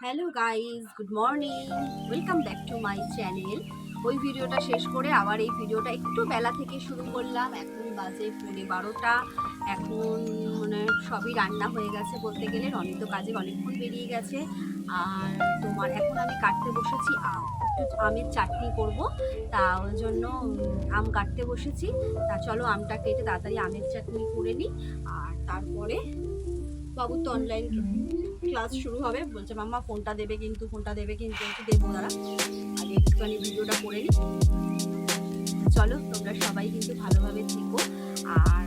Hello guys good morning welcome back to my channel ওই ভিডিওটা শেষ করে আবার এই ভিডিওটা একটু বেলা থেকে শুরু করলাম। এখন বাজে পৌনে বারোটা। এখন মানে সবই রান্না হয়ে গেছে বলতে গেলে। রনি তো কাজে অনেকক্ষণ বেরিয়ে গেছে। আর তোমার এখন আমি কাটতে বসেছি আম। একটু আমের চাটনি করব। তা ওই জন্য আম কাটতে বসেছি। তা চলো আমটা কেটে তাড়াতাড়ি আমের চাটনি করে নিই। আর তারপরে বাবু তো অনলাইন ক্লাস শুরু হবে। বলছে, মাম্মা ফোনটা দেবে কিন্তু ফোনটা দেবে কিন্তু, একটু দেবো তারা আগে একটুখানি ভিডিওটা করে নিই চলো, তোমরা সবাই কিন্তু ভালোভাবে থেকো। আর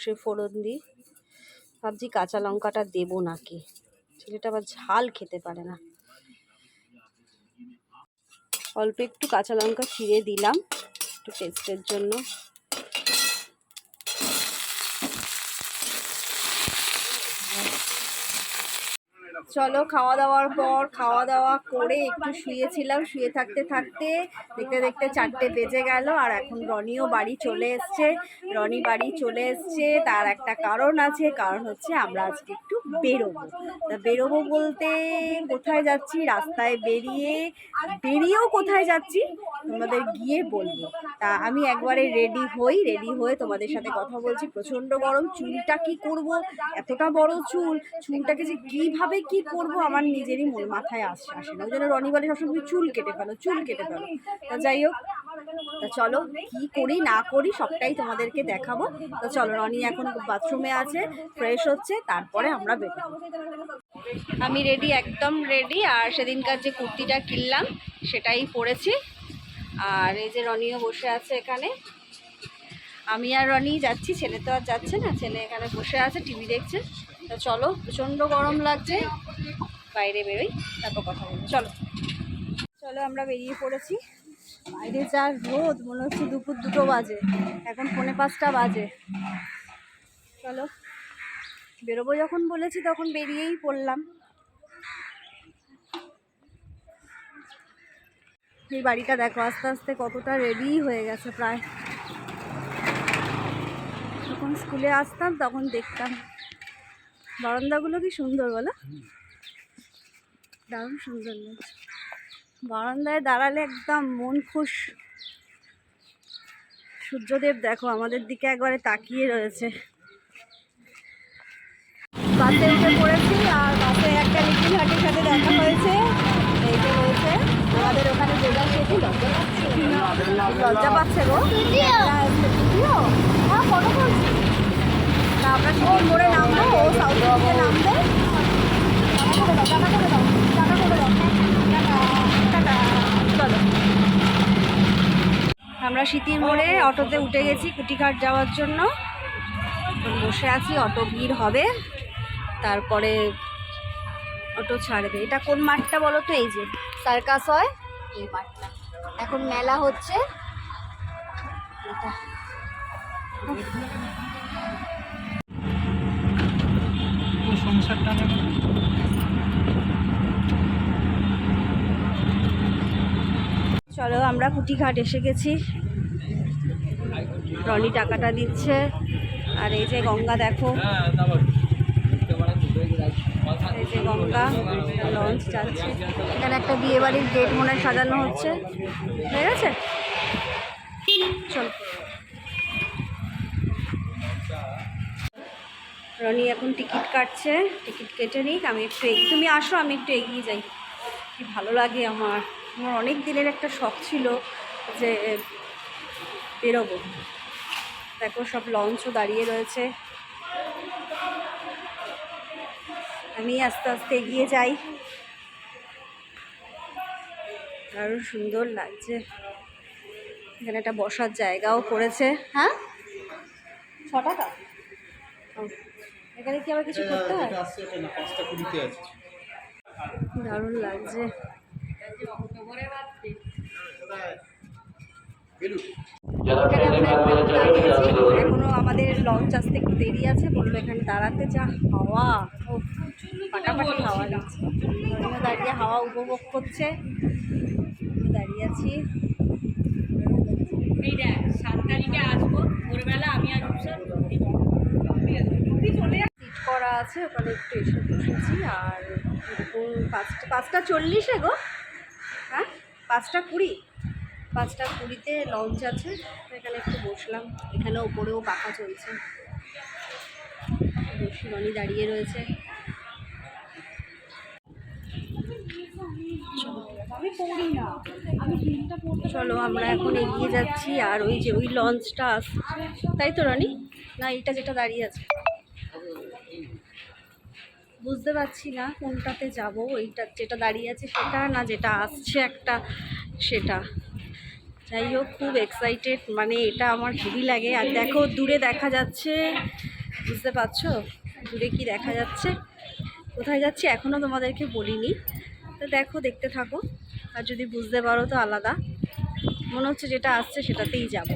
সর্ষে ফোড়ন দিই। ভাবছি কাঁচা লঙ্কাটা দেবো নাকি। ছেলেটা আবার ঝাল খেতে পারে না। অল্প একটু কাঁচা লঙ্কা চিড়ে দিলাম। একটু টেস্টের জন্য। চলো খাওয়া দাওয়ার পর খাওয়া দাওয়া করে একটু শুয়েছিলাম। শুয়ে থাকতে থাকতে দেখতে দেখতে চারটে বেজে গেল আর এখন রনিও বাড়ি চলে এসছে। রনি বাড়ি চলে এসছে, তার একটা কারণ আছে, কারণ হচ্ছে আমরা আজকে একটু বেরোবো। তা বেরোবো বলতে কোথায় যাচ্ছি? রাস্তায় বেরিয়ে বেরিয়েও কোথায় যাচ্ছি? তোমাদের গিয়ে বলব। তা আমি একবারে রেডি হই রেডি হয়ে তোমাদের সাথে কথা বলছি। প্রচণ্ড গরম চুলটা কি করব? এতটা বড় চুল চুলটাকে যে কীভাবে কি করব আমার নিজেরই মন মাথায় আসে আসে না ওই জন্য রনি বলে সবসময় চুল কেটে ফেলো চুল কেটে ফেলো। তা যাই হোক তা চলো, কি করি, না করি, সবটাই তোমাদেরকে দেখাবো। তো চলো, রনি এখন বাথরুমে আছে ফ্রেশ হচ্ছে, তারপরে আমরা বেরো আমি রেডি একদম রেডি আর সেদিনকার যে কুর্তিটা কিনলাম, সেটাই পরেছি। আর এই যে রনিও বসে আছে এখানে। আমি আর রনি যাচ্ছি, ছেলে তো আর যাচ্ছে না, ছেলে এখানে বসে আছে টিভি দেখছে। তো চলো, প্রচণ্ড গরম লাগছে, বাইরে বেরোই, তারপর কথা বলব। চলো। চলো, আমরা বেরিয়ে পড়েছি। বাইরে যা রোদ, মনে হচ্ছে দুপুর দুটো বাজে। এখন পৌনে পাঁচটা বাজে। চলো, বেরোবো যখন বলেছি, তখন বেরিয়েই পড়লাম। এই বাড়িটা দেখো, আস্তে আস্তে কতটা রেডি হয়ে গেছে প্রায়। যখন স্কুলে আসতাম, তখন দেখতাম। বারান্দাগুলো কি সুন্দর বলো? দারুণ সুন্দর লাগছে। বারান্দায় দাঁড়ালে একদম মন খুশ। সূর্যদেব দেখো আমাদের দিকে একবারে তাকিয়ে রয়েছে। বাসে উঠে পড়েছি আর বাসে একটা লিটিল হাটের সাথে দেখা হয়েছে। রয়েছে। ওখানে লজ্জা পাচ্ছে। গো। হ্যাঁ, ফটো করছি আমরা মোড়ে নামবো সাউথ নামবে দাও টাটা করে দাও টাটা চলো আমরা শীতির মোড়ে অটোতে উঠে গেছি কুটিঘাট যাওয়ার জন্য। বসে আছি, অটো ভিড় হবে, তারপরে অটো ছাড়বে। এটা কোন মাঠটা বলো তো এই যে সার্কাস হয়, এই মাঠটা। এখন মেলা হচ্ছে। সংসারটা চলো, আমরা কুটিঘাট এসে গেছি। রনি টাকাটা দিচ্ছে। আর এই যে গঙ্গা দেখো। এই যে গঙ্গা লঞ্চ যাচ্ছে। এখানে একটা বিয়ে বাড়ির গেট মনে সাজানো হচ্ছে। ঠিক আছে চলো। রনি এখন টিকিট কাটছে। টিকিট কেটে নিক, আমি একটু তুমি আসো, আমি একটু এগিয়ে যাই। কি ভালো লাগে আমার। আমার অনেক দিনের একটা শখ ছিল যে বেরোবো। দেখো সব লঞ্চও দাঁড়িয়ে রয়েছে। আমি আস্তে আস্তে এগিয়ে যাই। দারুণ সুন্দর লাগছে। এখানে একটা বসার জায়গাও করেছে হ্যাঁ? ছ টাকা এখানে কি আবার কিছু করতে হয়? দারুণ লাগছে। এখানে আমাদের লঞ্চ আসতে একটু দেরি আছে বলল এখানে দাঁড়াতে যা হাওয়া। ফাটাফাটি হাওয়া লাগছে দাঁড়িয়ে হাওয়া উপভোগ করছে। দাঁড়িয়ে আছি। এই দেখ সাত তারিখে আসব ভোরবেলা আমি আর সিট করা আছে ওখানে একটু এসে বসেছি আর পাঁচটা পাঁচটা চল্লিশে গো। হ্যাঁ? পাঁচটা কুড়ি? পাঁচটা কুড়িতে লঞ্চ আছে। এখানে একটু বসলাম। এখানে ওপরেও পাখা চলছে। শিবানী দাঁড়িয়ে রয়েছে। চলো, আমরা এখন এগিয়ে যাচ্ছি আর ওই যে ওই লঞ্চটা তাই তো, রানি? না, এইটা যেটা দাঁড়িয়ে আছে। বুঝতে পারছি না কোনটাতে যাব, ওইটা যেটা দাঁড়িয়ে আছে সেটা না যেটা আসছে একটা, সেটা। যাই হোক, খুব এক্সাইটেড মানে এটা আমার হেভি লাগে। আর দেখো, দূরে দেখা যাচ্ছে, বুঝতে পারছ? দূরে কি দেখা যাচ্ছে? কোথায় যাচ্ছি এখনও তোমাদেরকে বলিনি। তো দেখো, দেখতে থাকো। আর যদি বুঝতে পারো তো আলাদা। মনে হচ্ছে যেটা আসছে সেটাতেই যাব।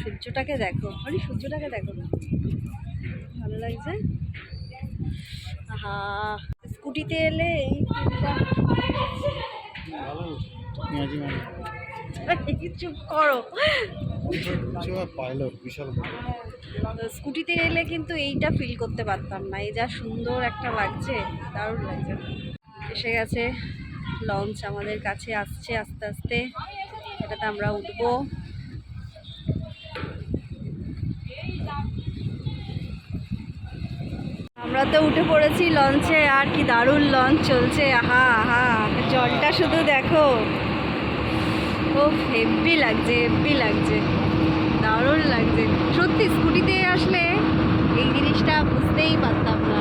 সূর্যটাকে দেখো আরে সূর্যটাকে দেখো ভালো লাগছে? আহা, স্কুটিতে এলে এই চুপ করো। স্কুটিতে এলে কিন্তু এইটা ফিল করতে পারতাম না, এই যা সুন্দর একটা লাগছে, দারুণ লাগছে। এসে গেছে লঞ্চ আমাদের কাছে আসছে আস্তে আস্তে। এটাতে আমরা উঠবো। আমরা তো উঠে পড়েছি লঞ্চে আর কি দারুণ লঞ্চ চলছে, আহা আহা, জলটা শুধু দেখো। ও হেভি লাগছে হেভি লাগছে, দারুণ লাগছে। সত্যি, স্কুটিতে আসলে এই জিনিসটা বুঝতেই পারতাম না।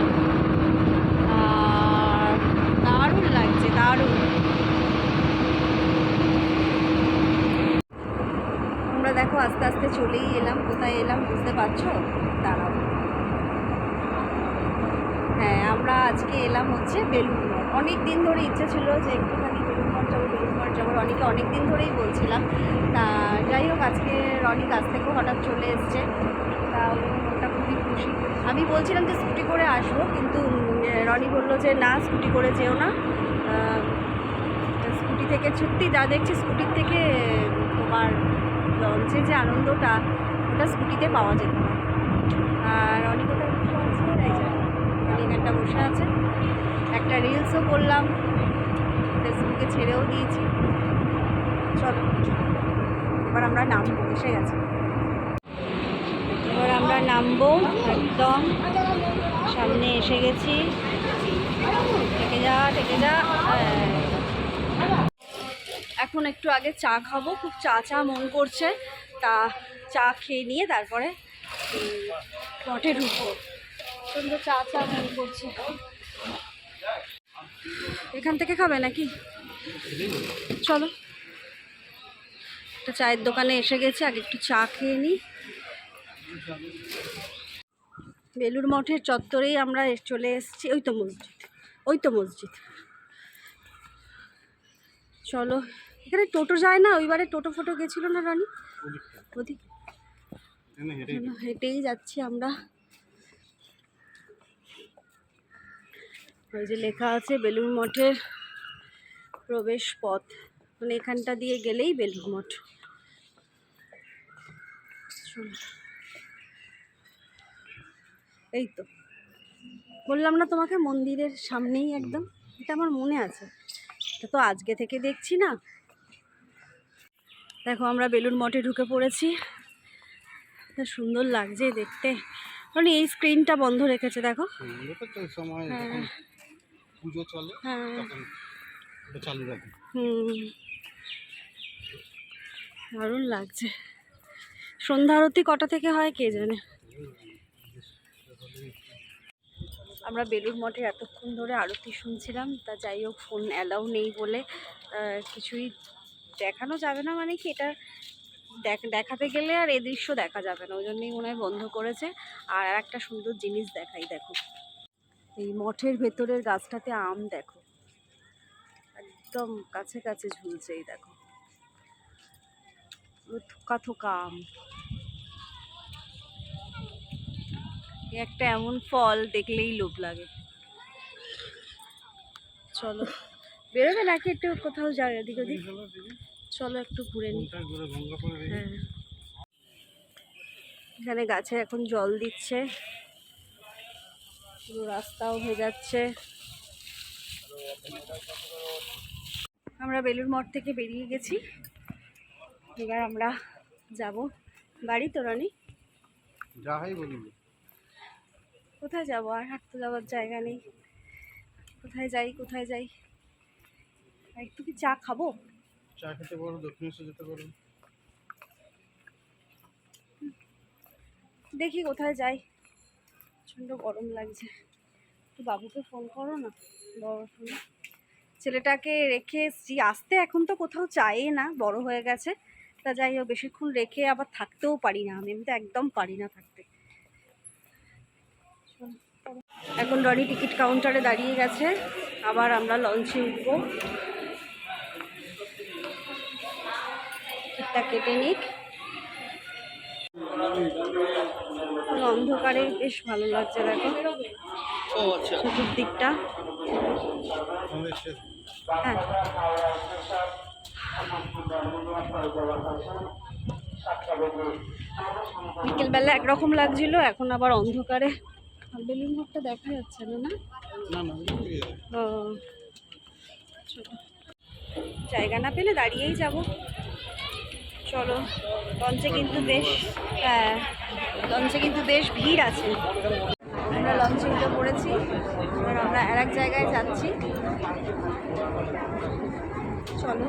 আর দারুণ লাগছে, দারুণ। আমরা দেখো, আস্তে আস্তে চলেই এলাম, কোথায় এলাম, বুঝতে পারছ? দাঁড়াও হ্যাঁ আমরা আজকে এলাম হচ্ছে বেলুন অনেক দিন ধরে ইচ্ছে ছিল যে একটুখানি বেলুন মঠ যাব বেলুন যাব। রনিকে অনেক দিন ধরেই বলছিলাম। তা যাই হোক, আজকে রনি কাছ থেকেও হঠাৎ চলে এসছে। তা মনটা খুবই খুশি। আমি বলছিলাম যে স্কুটি করে আসব, কিন্তু রনি বলল যে না, স্কুটি করে যেও না। স্কুটি থেকে সত্যি যা দেখছি, স্কুটির থেকে তোমার লঞ্চে যে আনন্দটা, ওটা স্কুটিতে পাওয়া যেত না। আর অনেক কোথায় বসে আছে এই যে একটা বসে আছে। একটা রিলসও করলাম। ফেসবুকে ছেড়েও দিয়েছি। চলো, এবার আমরা নামবো, এসে গেছে। এবার আমরা নামবো একদম। সামনে এসে গেছি। থেকে যা থেকে যা। হ্যাঁ। এখন একটু আগে চা খাব। খুব চা চা মন করছে। তা চা খেয়ে নিয়ে তারপরে মঠে ঢুকবো। সুন্দর চা চা মন করছে। এখান থেকে খাবে নাকি? চলো। একটা চায়ের দোকানে এসে গেছে আগে একটু চা খেয়ে নিই। বেলুর মঠের চত্বরেই আমরা চলে এসেছি। ওই তো মসজিদ ওই তো মসজিদ। চলো। এখানে টোটো যায় না? ওইবারে টোটো ফোটো গেছিল না রানি? ওদিক হেঁটেই যাচ্ছি আমরা। ওই যে লেখা আছে বেলুর মঠের প্রবেশ পথ। মানে এখানটা দিয়ে গেলেই বেলুর মঠ। এই তো। বললাম না তোমাকে মন্দিরের সামনেই একদম। এটা আমার মনে আছে। এটা তো আজকে থেকে দেখছি না। দেখো আমরা বেলুর মঠে ঢুকে পড়েছি। তা সুন্দর লাগছে দেখতে। কারণ এই স্ক্রিনটা বন্ধ রেখেছে দেখো। সময় হ্যাঁ। পুজো চলে হ্যাঁ। তখন চালু রাখি। হুম। দারুণ লাগছে। সন্ধ্যা আরতি কটা থেকে হয় কে জানে? আমরা বেলুর মঠে এতক্ষণ ধরে আরতি শুনছিলাম তা যাই হোক ফোন অ্যালাউ নেই বলে কিছুই দেখানো যাবে না মানে কি এটা দেখ- দেখাতে গেলে আর এ দৃশ্য দেখা যাবে না ওই জন্যই মনে হয় বন্ধ করেছে। আর একটা সুন্দর জিনিস দেখাই দেখো। এই মঠের ভেতরের গাছটাতে আম দেখো। একদম কাছে কাছে ঝুলছে এই দেখো। থোকা থোকা আম। একটা এমন ফল দেখলেই লোভ লাগে। চলো, বেরোবে নাকি একটু কোথাও যাবে এদিক ওদিক? চলো একটু ঘুরে নি। হ্যাঁ। এখানে গাছে এখন জল দিচ্ছে। পুরো রাস্তাও ভেজাচ্ছে। আমরা বেলুর মঠ থেকে বেরিয়ে গেছি। এবার আমরা যাব বাড়ি তো রানি? বলবি কোথায় যাব? আর হাঁটতে যাওয়ার জায়গা নেই। কোথায় যাই কোথায় যাই? একটু কি চা খাব? চা খেতে পারো দক্ষিণেশ্বর যেতে পারো দেখি কোথায় যাই। প্রচণ্ড গরম লাগছে। তো বাবুকে ফোন করো না, বড় ফোন ছেলেটাকে রেখে এসছি। আসতে এখন তো কোথাও চাই না, বড় হয়ে গেছে। তা যাই হোক, বেশিক্ষণ রেখে আবার থাকতেও পারি না আমি। তো একদম পারি না থাকতে। এখন রনি টিকিট কাউন্টারে দাঁড়িয়ে গেছে। আবার আমরা লঞ্চে উঠবো। টিকিটটা কেটে নিক। পুরো অন্ধকারে বেশ ভালো লাগছে দেখো। ও আচ্ছা চতুর্দিকটা। হ্যাঁ। বিকেলবেলা একরকম লাগছিল এখন আবার অন্ধকারে। বেলুন ঘরটা দেখা যাচ্ছে না না? জায়গা না পেলে দাঁড়িয়েই যাব। চলো লঞ্চে কিন্তু বেশ হ্যাঁ লঞ্চে কিন্তু বেশ ভিড় আছে। আমরা লঞ্চে উঠে পড়েছি, এবার আমরা আর এক জায়গায় যাচ্ছি। চলো।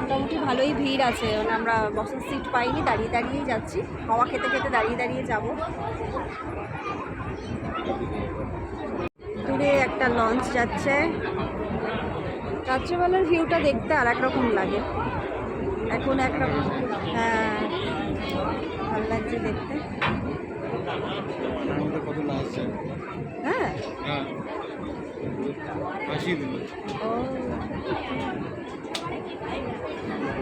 মোটামুটি ভালোই ভিড় আছে মানে আমরা বসার সিট পাইনি, দাঁড়িয়ে দাঁড়িয়েই যাচ্ছি। হাওয়া খেতে খেতে দাঁড়িয়ে দাঁড়িয়ে যাব। দূরে একটা লঞ্চ যাচ্ছে। রাত্রেবেলার ভিউটা দেখতে আর রকম লাগে। এখন একরকম হ্যাঁ ভালো লাগছে দেখতে। হ্যাঁ? হ্যাঁ।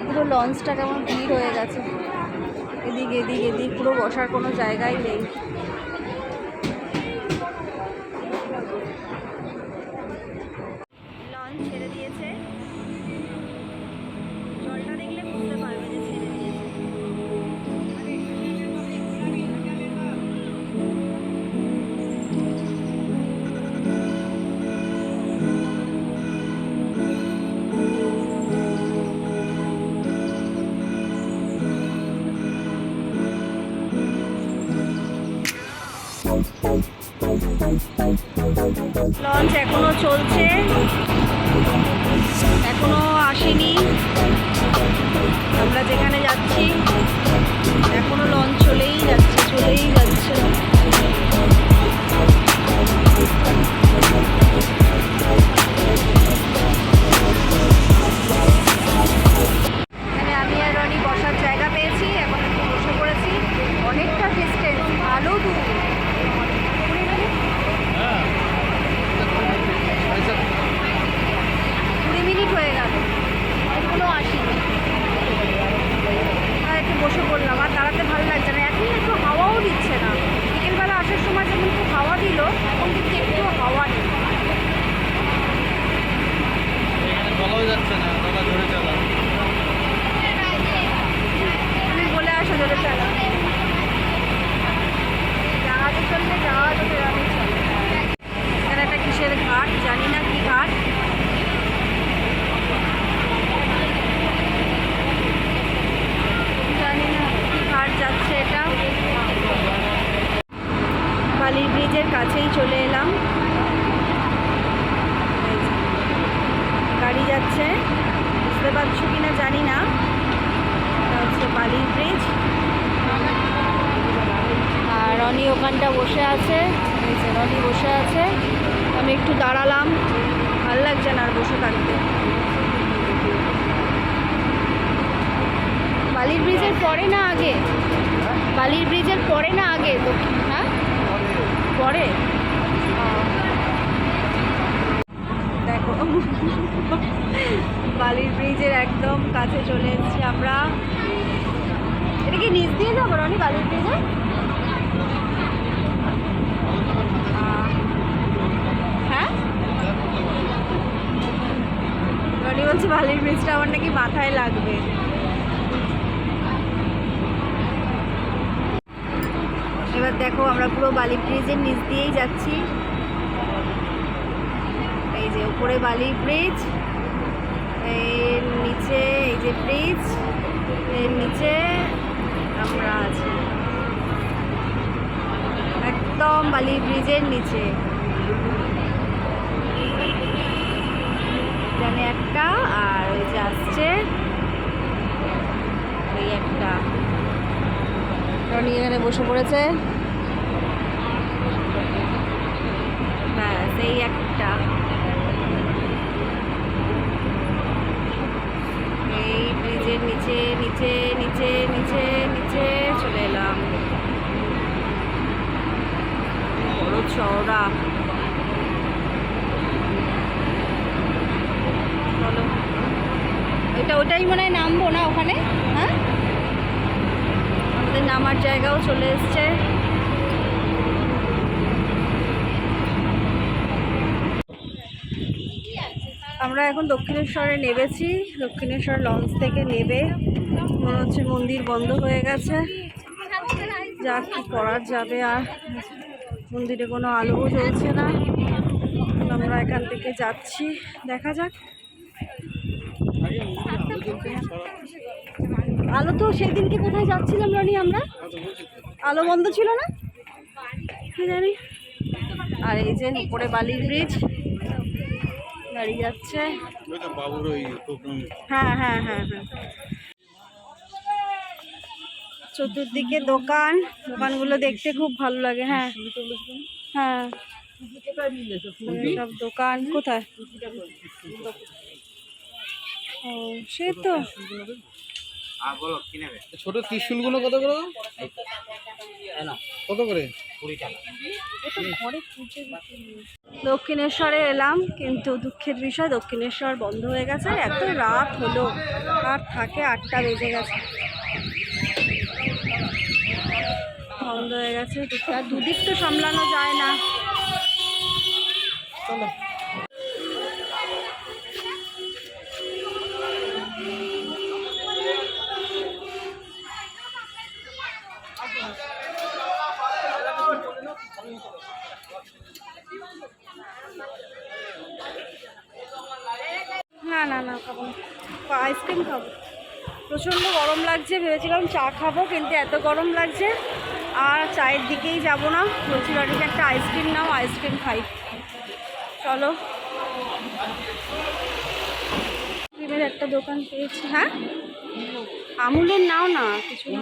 পুরো লঞ্চটা কেমন ভিড় হয়ে গেছে। এদিক এদিক এদিক পুরো বসার কোনো জায়গাই নেই। লঞ্চ এখনও চলছে। এখনও আসেনি। আমরা যেখানে যাচ্ছি এখনও লঞ্চ চলেই যাচ্ছে চলেই যাচ্ছে। যাচ্ছে, বুঝতে পারছ কিনা জানি না। এটা হচ্ছে বালির ব্রিজ আর রনি ওখানটা বসে আছে। রনি বসে আছে। আমি একটু দাঁড়ালাম। ভালো লাগছে না আর বসে থাকতে। বালির ব্রিজের পরে না আগে? বালির ব্রিজের পরে না আগে? দক্ষিণ হ্যাঁ? পরে? বালির ব্রিজের একদম কাছে চলে এসেছি আমরা। এটা কি নিচ দিয়ে যাব, রনি, বালির ব্রিজে হ্যাঁ? বলছে বালির ব্রিজটা আমার নাকি মাথায় লাগবে। এবার দেখো আমরা পুরো বালি ব্রিজের নিচ দিয়েই যাচ্ছি। উপরে বালি ব্রিজ, এর নিচে এই যে ব্রিজ, এর নিচে আমরা আছি। একদম বালি ব্রিজের নিচে। এখানে একটা, আর ওই যে আসছে ওই একটা। রনি এখানে বসে পড়েছে। ব্যাস, এই একটা এই ব্রিজের নিচে নিচে নিচে নিচে নিচে চলে এলাম। বড় চওড়া। চলো। এটা ওটাই মনে হয় নামবো না ওখানে? হ্যাঁ? আমাদের নামার জায়গাও চলে এসছে। আমরা এখন দক্ষিণেশ্বরে নেবেছি দক্ষিণেশ্বর লঞ্চ থেকে নেবে। মনে হচ্ছে মন্দির বন্ধ হয়ে গেছে। যা কি করার যাবে আর মন্দিরে কোনো আলোও জ্বলছে না। আমরা এখান থেকে যাচ্ছি। দেখা যাক। আলো তো সেদিনকে কোথায় যাচ্ছিলাম রানি আমরা? আলো বন্ধ ছিল না? কি জানি। আর এই যে উপরে বালি ব্রিজ। গাড়ি যাচ্ছে। হ্যাঁ হ্যাঁ হ্যাঁ হ্যাঁ। চতুর্দিকে দোকান। দোকানগুলো দেখতে খুব ভালো লাগে হ্যাঁ। হ্যাঁ। সব দোকান কোথায়? ও সে তো। ছোট ত্রিশুলগুলো কত করে কত করে? দক্ষিণেশ্বরে এলাম কিন্তু দুঃখের বিষয় দক্ষিণেশ্বর বন্ধ হয়ে গেছে। এত রাত হলো আর থাকে আটটা বেজে গেছে। বন্ধ হয়ে গেছে আর দুদিক তো সামলানো যায় না। চলো। আইসক্রিম খাব। প্রচণ্ড গরম লাগছে ভেবেছিলাম চা খাব কিন্তু এত গরম লাগছে। আর চায়ের দিকেই যাব না। বলছি বাড়িতে একটা আইসক্রিম নাও আইসক্রিম খাই। চলো। ক্রিমের একটা দোকান পেয়েছি। হ্যাঁ? আমুলের নাও না কিছু না।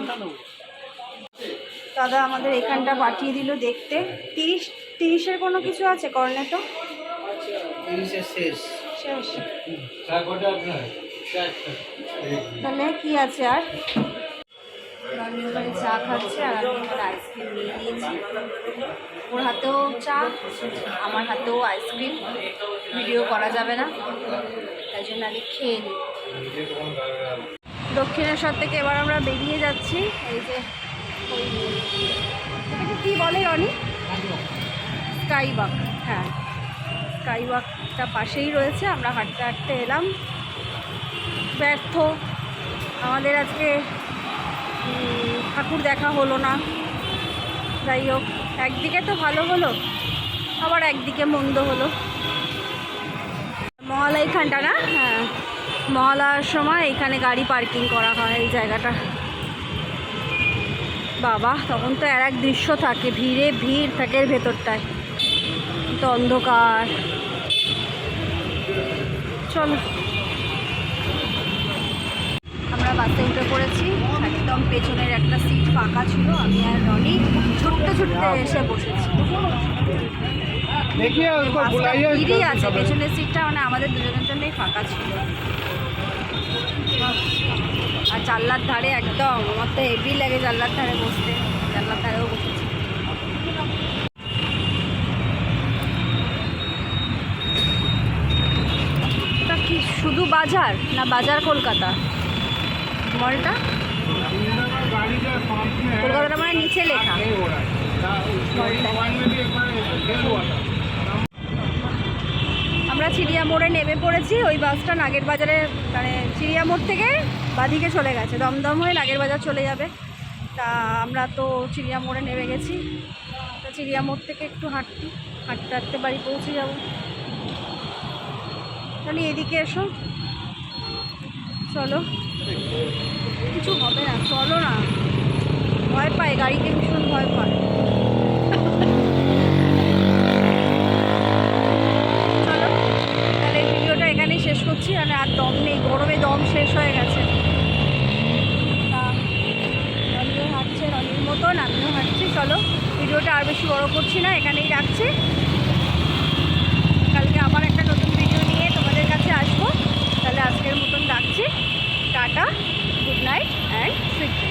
দাদা আমাদের এখানটা পাঠিয়ে দিল দেখতে। তিরিশ তিরিশের কোনো কিছু আছে কর্নেটো? শেষ। তাহলে কি আছে আর? চা খাচ্ছে আর আইসক্রিম নিয়ে নিয়েছি। ওর হাতেও চা, আমার হাতেও আইসক্রিম। ভিডিও করা যাবে না। তাই জন্য আগে খেয়ে নিই। দক্ষিণেশ্বর থেকে এবার আমরা বেরিয়ে যাচ্ছি। এই যে এটাকে কী বলে রনি? স্কাই হ্যাঁ। স্কাইওয়াকটা পাশেই রয়েছে। আমরা হাঁটতে হাঁটতে এলাম। ব্যর্থ। আমাদের আজকে ঠাকুর দেখা হলো না। যাই হোক, একদিকে তো ভালো হলো, আবার একদিকে মন্দ হলো। মহালয়া এইখানটা না? হ্যাঁ মহালয়ার সময় এইখানে গাড়ি পার্কিং করা হয় এই জায়গাটা। বাবা, তখন তো আর এক দৃশ্য থাকে, ভিড়ে ভিড় থাকে ভেতরটায়। তো অন্ধকার। চলো। বাসে উঠে পড়েছি। একদম পেছনের একটা সিট ফাঁকা ছিল আমি আর রনি ছুটতে ছুটতে এসে বসেছি। ভিড়ই আছে পেছনের সিটটা মানে আমাদের দুজনের জন্যই ফাঁকা ছিল। আর জানলার ধারে একদম আমার তো হেভি লাগে জানলার ধারে বসতে। জানলার ধারেও বসেছি। শুধু বাজার না বাজার কলকাতা? মলটা কলকাতাটা মানে নিচে লেখা। আমরা চিড়িয়া মোড়ে নেমে পড়েছি, ওই বাসটা নাগের বাজারে মানে চিড়িয়া মোড় থেকে বাদিকে চলে গেছে। দমদম হয়ে নাগের বাজার চলে যাবে। তা আমরা তো চিড়িয়া মোড়ে নেমে গেছি। তা চিড়িয়া মোড় থেকে একটু হাঁটতে হাঁটতে হাঁটতে বাড়ি পৌঁছে যাব। তাহলে এদিকে এসো। চলো। কিছু হবে না, চলো না। ভয় পায়, গাড়িতে ভীষণ ভয় পায়। চলো, তাহলে ভিডিওটা এখানেই শেষ করছি মানে আর দম নেই, গরমে দম শেষ হয়ে গেছে। রনিও হাঁটছে, রনির মতন, আমিও হাঁটছি, চলো। ভিডিওটা আর বেশি বড় করছি না, এখানেই রাখছি। কালকে আবার একটা নতুন ভিডিও নিয়ে তোমাদের কাছে আসব। তাহলে আজকের মতন রাখছি। Tata good night and sweet